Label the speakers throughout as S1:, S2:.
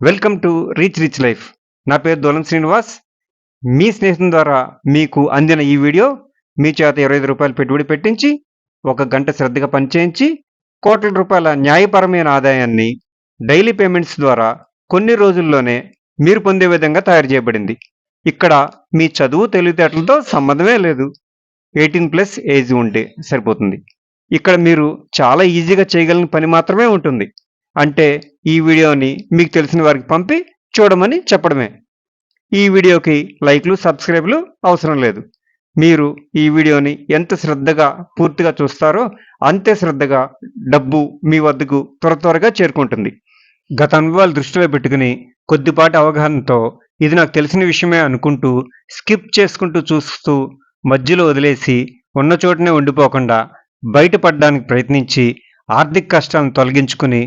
S1: Welcome to reach rich life నా పేరు దోలం శ్రీనివాస్. మీ స్నేహితుల ద్వారా మీకు అందిన ఈ వీడియో మీ చేత ఇరవై ఐదు రూపాయలు పెట్టుబడి పెట్టించి ఒక గంట శ్రద్ధగా పనిచేయించి కోట్ల రూపాయల న్యాయపరమైన ఆదాయాన్ని డైలీ పేమెంట్స్ ద్వారా కొన్ని రోజుల్లోనే మీరు పొందే విధంగా తయారు చేయబడింది. ఇక్కడ మీ చదువు తెలివితేటలతో సంబంధమే లేదు. ఎయిటీన్ ప్లస్ ఏజ్ ఉంటే సరిపోతుంది. ఇక్కడ మీరు చాలా ఈజీగా చేయగలిగిన పని మాత్రమే ఉంటుంది. అంటే ఈ వీడియోని మీకు తెలిసిన వారికి పంపి చూడమని చెప్పడమే. ఈ వీడియోకి లైక్లు సబ్స్క్రైబ్లు అవసరం లేదు. మీరు ఈ వీడియోని ఎంత శ్రద్ధగా పూర్తిగా చూస్తారో అంతే శ్రద్ధగా డబ్బు మీ వద్దకు త్వర త్వరగా చేరుకుంటుంది. గత అనుభవాలు దృష్టిలో పెట్టుకుని కొద్దిపాటి అవగాహనతో ఇది నాకు తెలిసిన విషయమే అనుకుంటూ స్కిప్ చేసుకుంటూ చూస్తూ మధ్యలో వదిలేసి ఉన్న చోటనే ఉండిపోకుండా బయటపడడానికి ప్రయత్నించి ఆర్థిక కష్టాలను తొలగించుకుని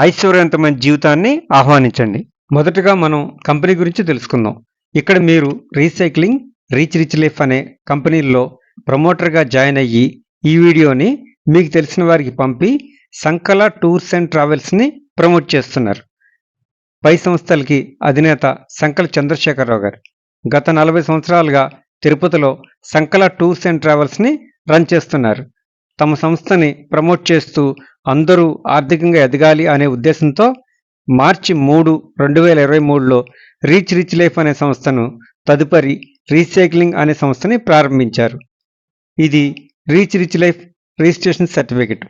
S1: ఐశ్వర్యవంతమైన జీవితాన్ని ఆహ్వానించండి. మొదటగా మనం కంపెనీ గురించి తెలుసుకుందాం. ఇక్కడ మీరు రీసైక్లింగ్ రీచ్ రిచ్ లైఫ్ అనే కంపెనీల్లో ప్రమోటర్గా జాయిన్ అయ్యి ఈ వీడియోని మీకు తెలిసిన వారికి పంపి సంకల టూర్స్ అండ్ ట్రావెల్స్ని ప్రమోట్ చేస్తున్నారు. పై సంస్థలకి అధినేత సంకల చంద్రశేఖరరావు గారు. గత నలభై సంవత్సరాలుగా తిరుపతిలో సంకల టూర్స్ అండ్ ట్రావెల్స్ని రన్ చేస్తున్నారు. తమ సంస్థని ప్రమోట్ చేస్తూ అందరూ ఆర్థికంగా ఎదగాలి అనే ఉద్దేశంతో మార్చి మూడు రెండు వేల ఇరవై మూడులో రీచ్ రిచ్ లైఫ్ అనే సంస్థను తదుపరి రీసైక్లింగ్ అనే సంస్థని ప్రారంభించారు. ఇది reach rich life registration certificate.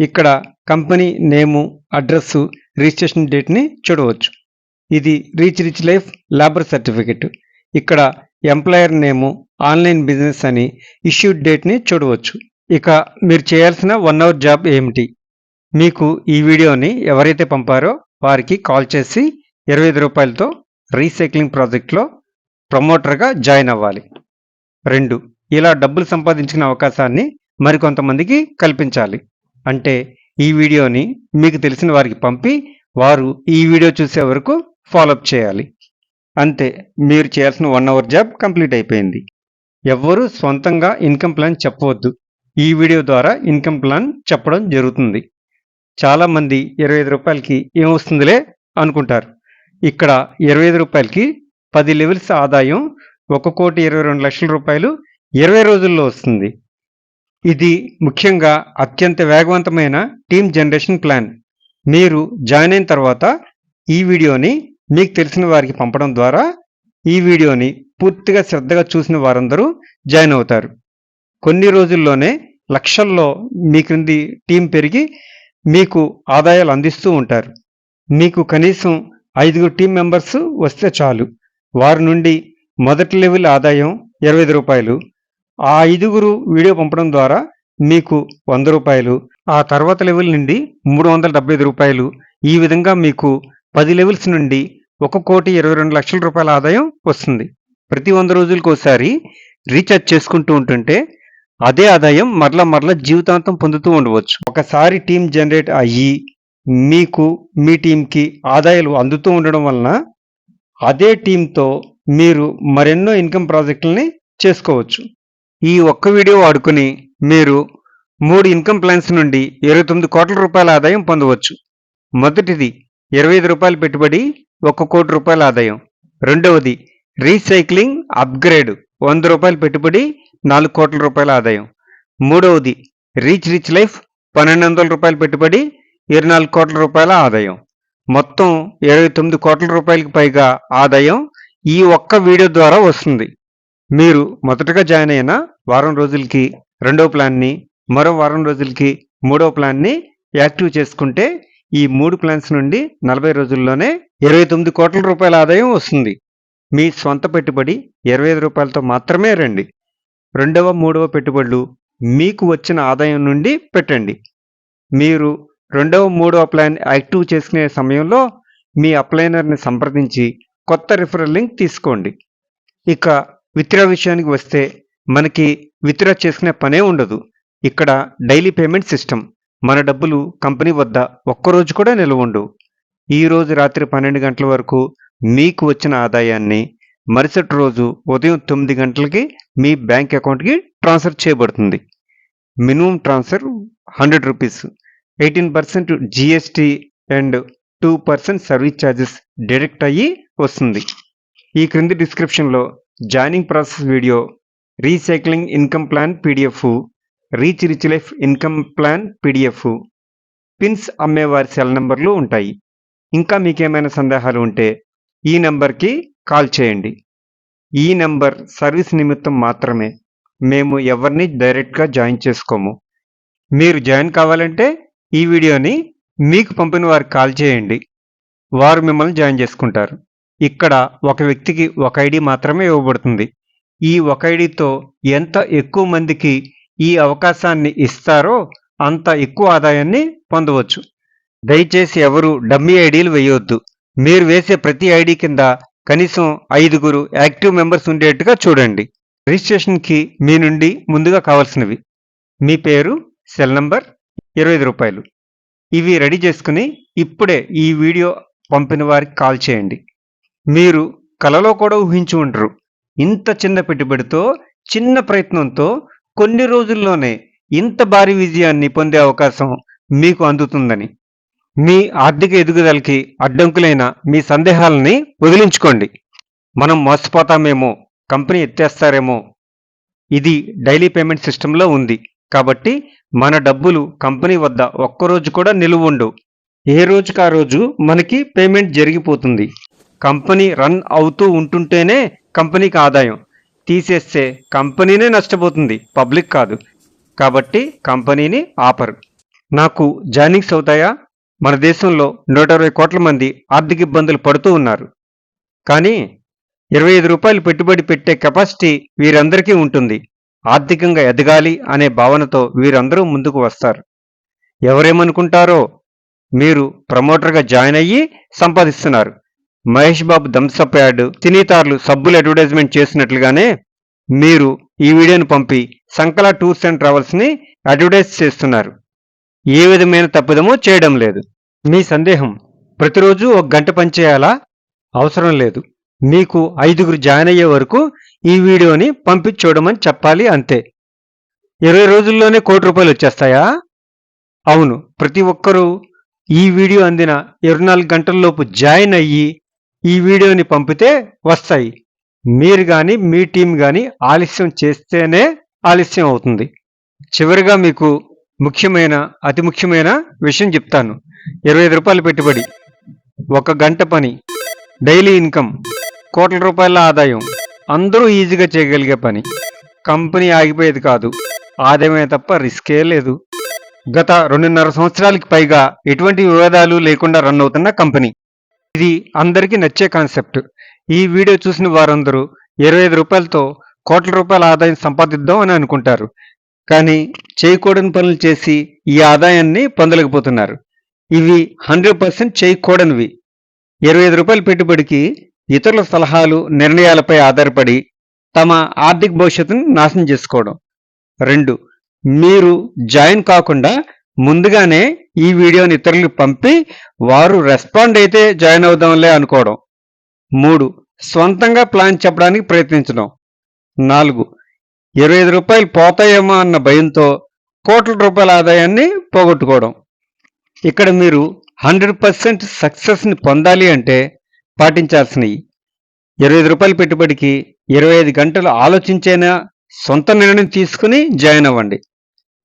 S1: ఇక్కడ కంపెనీ నేము అడ్రస్సు రిజిస్ట్రేషన్ డేట్ని చూడవచ్చు. ఇది reach rich life labour certificate. ఇక్కడ ఎంప్లాయర్ నేము ఆన్లైన్ బిజినెస్ అని ఇష్యూడ్ డేట్ని చూడవచ్చు. ఇక మీరు చేయాల్సిన వన్ అవర్ జాబ్ ఏమిటి? మీకు ఈ వీడియోని ఎవరైతే పంపారో వారికి కాల్ చేసి ఇరవై ఐదు రూపాయలతో రీసైక్లింగ్ ప్రాజెక్ట్లో ప్రమోటర్గా జాయిన్ అవ్వాలి. రెండు ఇలా డబ్బులు సంపాదించుకునే అవకాశాన్ని మరికొంతమందికి కల్పించాలి. అంటే ఈ వీడియోని మీకు తెలిసిన వారికి పంపి వారు ఈ వీడియో చూసే వరకు ఫాలోఅప్ చేయాలి. అంతే మీరు చేయాల్సిన వన్ అవర్ జాబ్ కంప్లీట్ అయిపోయింది. ఎవ్వరూ సొంతంగా ఇన్కమ్ ప్లాన్ చెప్పవద్దు. ఈ వీడియో ద్వారా ఇన్కమ్ ప్లాన్ చెప్పడం జరుగుతుంది. చాలామంది ఇరవై ఐదు రూపాయలకి ఏమొస్తుందిలే అనుకుంటారు. ఇక్కడ ఇరవై ఐదు రూపాయలకి పది లెవెల్స్ ఆదాయం ఒక కోటి ఇరవై రెండు లక్షల రూపాయలు ఇరవై రోజుల్లో వస్తుంది. ఇది ముఖ్యంగా అత్యంత వేగవంతమైన టీమ్ జనరేషన్ ప్లాన్. మీరు జాయిన్ అయిన తర్వాత ఈ వీడియోని మీకు తెలిసిన వారికి పంపడం ద్వారా ఈ వీడియోని పూర్తిగా శ్రద్ధగా చూసిన వారందరూ జాయిన్ అవుతారు. కొన్ని రోజుల్లోనే లక్షల్లో మీ క్రింది టీం పెరిగి మీకు ఆదాయాలు అందిస్తూ ఉంటారు. మీకు కనీసం ఐదుగురు టీం మెంబర్స్ వస్తే చాలు. వారి నుండి మొదటి లెవెల్ ఆదాయం ఇరవై ఐదు రూపాయలు. ఆ ఐదుగురు వీడియో పంపడం ద్వారా మీకు వంద రూపాయలు. ఆ తర్వాత లెవెల్ నుండి మూడు వందల డెబ్బై ఐదు రూపాయలు. ఈ విధంగా మీకు పది లెవెల్స్ నుండి ఒక కోటి ఇరవై రెండు లక్షల రూపాయల ఆదాయం వస్తుంది. ప్రతి వంద రోజులకు ఒకసారి రీఛార్జ్ చేసుకుంటూ ఉంటుంటే అదే ఆదాయం మరల మరల జీవితాంతం పొందుతూ ఉండవచ్చు. ఒకసారి టీం జనరేట్ అయ్యి మీకు మీ టీంకి ఆదాయాలు అందుతూ ఉండడం వలన అదే టీంతో మీరు మరెన్నో ఇన్కమ్ ప్రాజెక్టులని చేసుకోవచ్చు. ఈ ఒక్క వీడియో వాడుకుని మీరు మూడు ఇన్కమ్ ప్లాన్స్ నుండి ఇరవై తొమ్మిది కోట్ల రూపాయల ఆదాయం పొందవచ్చు. మొదటిది ఇరవై ఐదు రూపాయలు పెట్టుబడి ఒక కోటి రూపాయల ఆదాయం. రెండవది రీసైక్లింగ్ అప్గ్రేడ్ వంద రూపాయలు పెట్టుబడి నాలుగు కోట్ల రూపాయల ఆదాయం. మూడవది రీచ్ రిచ్ లైఫ్ పన్నెండు వందల రూపాయలు పెట్టుబడి ఇరవై నాలుగు కోట్ల రూపాయల ఆదాయం. మొత్తం ఇరవై తొమ్మిది కోట్ల రూపాయలకి పైగా ఆదాయం ఈ ఒక్క వీడియో ద్వారా వస్తుంది. మీరు మొదటగా జాయిన్ అయిన వారం రోజులకి రెండవ ప్లాన్ని మరో వారం రోజులకి మూడవ ప్లాన్ని యాక్టివ్ చేసుకుంటే ఈ మూడు ప్లాన్స్ నుండి నలభై రోజుల్లోనే ఇరవై తొమ్మిది కోట్ల రూపాయల ఆదాయం వస్తుంది. మీ స్వంత పెట్టుబడి ఇరవై ఐదు రూపాయలతో మాత్రమే రండి. రెండవ మూడవ పెట్టుబడులు మీకు వచ్చిన ఆదాయం నుండి పెట్టండి. మీరు రెండవ మూడవ ప్లాన్ యాక్టివ్ చేసుకునే సమయంలో మీ అప్లైనర్ని సంప్రదించి కొత్త రిఫరల్ లింక్ తీసుకోండి. ఇక విత్డ్రా విషయానికి వస్తే మనకి విత్డ్రా చేసుకునే పనే ఉండదు. ఇక్కడ డైలీ పేమెంట్ సిస్టమ్ మన డబ్బులు కంపెనీ వద్ద ఒక్కరోజు కూడా నిల్వ ఉండవు. ఈ రోజు రాత్రి పన్నెండు గంటల వరకు మీకు వచ్చిన ఆదాయాన్ని మరుసటి రోజు ఉదయం తొమ్మిది గంటలకి మీ బ్యాంక్ అకౌంట్కి ట్రాన్స్ఫర్ చేయబడుతుంది. Minimum transfer hundred rupees. Eighteen percent GST and two percent service charges direct అయ్యి వస్తుంది. ఈ క్రింది డిస్క్రిప్షన్లో joining process video recycling income plan PDF reach rich life income plan PDF pins అమ్మేవారి cell నెంబర్లు ఉంటాయి. ఇంకా మీకేమైనా సందేహాలు ఉంటే ఈ నెంబర్కి కాల్ చేయండి. ఈ నెంబర్ సర్వీస్ నిమిత్తం మాత్రమే మేము ఎవరిని డైరెక్ట్గా జాయిన్ చేసుకోము. మీరు జాయిన్ కావాలంటే ఈ వీడియోని మీకు పంపిన వారికి కాల్ చేయండి. వారు మిమ్మల్ని జాయిన్ చేసుకుంటారు. ఇక్కడ ఒక వ్యక్తికి ఒక ఐడి మాత్రమే ఇవ్వబడుతుంది. ఈ ఒక ఐడితో ఎంత ఎక్కువ మందికి ఈ అవకాశాన్ని ఇస్తారో అంత ఎక్కువ ఆదాయాన్ని పొందవచ్చు. దయచేసి ఎవరు డమ్మీ ఐడీలు వేయవద్దు మీరు వేసే ప్రతి ఐడి కింద కనీసం ఐదుగురు యాక్టివ్ మెంబర్స్ ఉండేట్టుగా చూడండి. రిజిస్ట్రేషన్కి మీ నుండి ముందుగా కావాల్సినవి. మీ పేరు సెల్ నంబర్ ఇరవై ఐదు రూపాయలు. ఇవి రెడీ చేసుకుని ఇప్పుడే ఈ వీడియో పంపిన వారికి కాల్ చేయండి. మీరు కలలో కూడా ఊహించి ఉండరు. ఇంత చిన్న పెట్టుబడితో చిన్న ప్రయత్నంతో కొన్ని రోజుల్లోనే ఇంత భారీ విజయాన్ని పొందే అవకాశం మీకు అందుతుందని. మీ ఆర్థిక ఎదుగుదలకి అడ్డంకులైన మీ సందేహాలని వదిలించుకోండి. మనం మోసపోతామేమో కంపెనీ ఎత్తేస్తారేమో ఇది డైలీ పేమెంట్ సిస్టంలో ఉంది. కాబట్టి మన డబ్బులు కంపెనీ వద్ద ఒక్కరోజు కూడా నిలువ ఉండవు ఏ రోజుకి ఆ రోజు మనకి పేమెంట్ జరిగిపోతుంది. కంపెనీ రన్ అవుతూ ఉంటుంటేనే కంపెనీకి ఆదాయం. తీసేస్తే కంపెనీనే నష్టపోతుంది పబ్లిక్ కాదు. కాబట్టి కంపెనీని ఆపరు. నాకు జాయినింగ్స్ అవుతాయా? మన దేశంలో నూట ఇరవై కోట్ల మంది ఆర్థిక ఇబ్బందులు పడుతూ ఉన్నారు. కానీ ఇరవై ఐదు రూపాయలు పెట్టుబడి పెట్టే కెపాసిటీ వీరందరికీ ఉంటుంది. ఆర్థికంగా ఎదగాలి అనే భావనతో వీరందరూ ముందుకు వస్తారు. ఎవరేమనుకుంటారో మీరు ప్రమోటర్గా జాయిన్ అయ్యి సంపాదిస్తున్నారు. Mahesh Babu Thums Up ad తినీతార్లు సబ్బులు అడ్వర్టైజ్మెంట్ చేసినట్లుగానే మీరు ఈ వీడియోను పంపి సంకల టూర్స్ అండ్ ట్రావెల్స్ని అడ్వర్టైజ్ చేస్తున్నారు. ఏ విధమైన తప్పిదమో చేయడం లేదు. మీ సందేహం ప్రతిరోజు ఒక గంట పనిచేయాలా? అవసరం లేదు. మీకు ఐదుగురు జాయిన్ అయ్యే వరకు ఈ వీడియోని పంపించూడమని చెప్పాలి అంతే. ఇరవై రోజుల్లోనే కోటి రూపాయలు వచ్చేస్తాయా? అవును. ప్రతి ఒక్కరూ ఈ వీడియో అందిన ఇరవై నాలుగు గంటల్లోపు జాయిన్ అయ్యి ఈ వీడియోని పంపితే వస్తాయి. మీరు కానీ మీ టీం కానీ ఆలస్యం చేస్తేనే ఆలస్యం అవుతుంది. చివరిగా మీకు ముఖ్యమైన అతి ముఖ్యమైన విషయం చెప్తాను. ఇరవై ఐదు రూపాయలు పెట్టుబడి ఒక గంట పని డైలీ ఇన్కమ్ కోట్ల రూపాయల ఆదాయం అందరూ ఈజీగా చేయగలిగే పని. కంపెనీ ఆగిపోయేది కాదు ఆదాయమే తప్ప రిస్కే లేదు. గత రెండున్నర సంవత్సరాలకి పైగా ఎటువంటి వివాదాలు లేకుండా రన్ అవుతున్న కంపెనీ. ఇది అందరికీ నచ్చే కాన్సెప్ట్. ఈ వీడియో చూసిన వారందరూ ఇరవై ఐదు రూపాయలతో కోట్ల రూపాయల ఆదాయం సంపాదిద్దాం అని అనుకుంటారు. కానీ చేయకూడని పనులు చేసి ఈ ఆదాయాన్ని పొందలేకపోతున్నారు. ఇవి హండ్రెడ్ పర్సెంట్ చేయకూడనివి. ఇరవై ఐదు రూపాయల పెట్టుబడికి ఇతరుల సలహాలు నిర్ణయాలపై ఆధారపడి తమ ఆర్థిక భవిష్యత్తును నాశనం చేసుకోవడం. రెండు మీరు జాయిన్ కాకుండా ముందుగానే ఈ వీడియోని ఇతరులకు పంపి వారు రెస్పాండ్ అయితే జాయిన్ అవుదాంలే అనుకోవడం. మూడు స్వంతంగా ప్లాన్ చెప్పడానికి ప్రయత్నించడం. నాలుగు ఇరవై ఐదు రూపాయలు పోతాయేమో అన్న భయంతో కోట్ల రూపాయల ఆదాయాన్ని పోగొట్టుకోవడం. ఇక్కడ మీరు హండ్రెడ్ పర్సెంట్ సక్సెస్ని పొందాలి అంటే పాటించాల్సినవి. ఇరవై ఐదు రూపాయల పెట్టుబడికి ఇరవై ఐదు గంటలు ఆలోచించైనా సొంత నిర్ణయం తీసుకుని జాయిన్ అవ్వండి.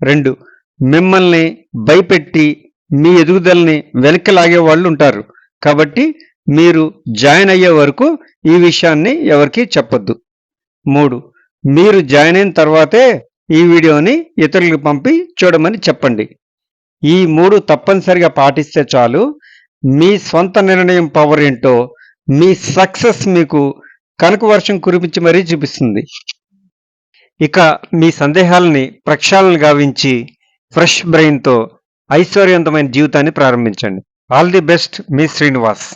S1: రెండు మిమ్మల్ని భయపెట్టి మీ ఎదుగుదలని వెనక్కి లాగే వాళ్ళు ఉంటారు. కాబట్టి మీరు జాయిన్ అయ్యే వరకు ఈ విషయాన్ని ఎవరికీ చెప్పొద్దు. మూడు మీరు జాయిన్ అయిన తర్వాతే ఈ వీడియోని ఇతరులకు పంపి చూడమని చెప్పండి. ఈ మూడు తప్పనిసరిగా పాటిస్తే చాలు. మీ సొంత నిర్ణయం పవర్ ఏంటో మీ సక్సెస్ మీకు కనుక వర్షం కురిపించి మరీ చూపిస్తుంది. ఇక మీ సందేహాలని ప్రక్షాళన గావించి ఫ్రెష్ బ్రెయిన్తో ఐశ్వర్యవంతమైన జీవితాన్ని ప్రారంభించండి. ఆల్ ది బెస్ట్ మీ శ్రీనివాస్.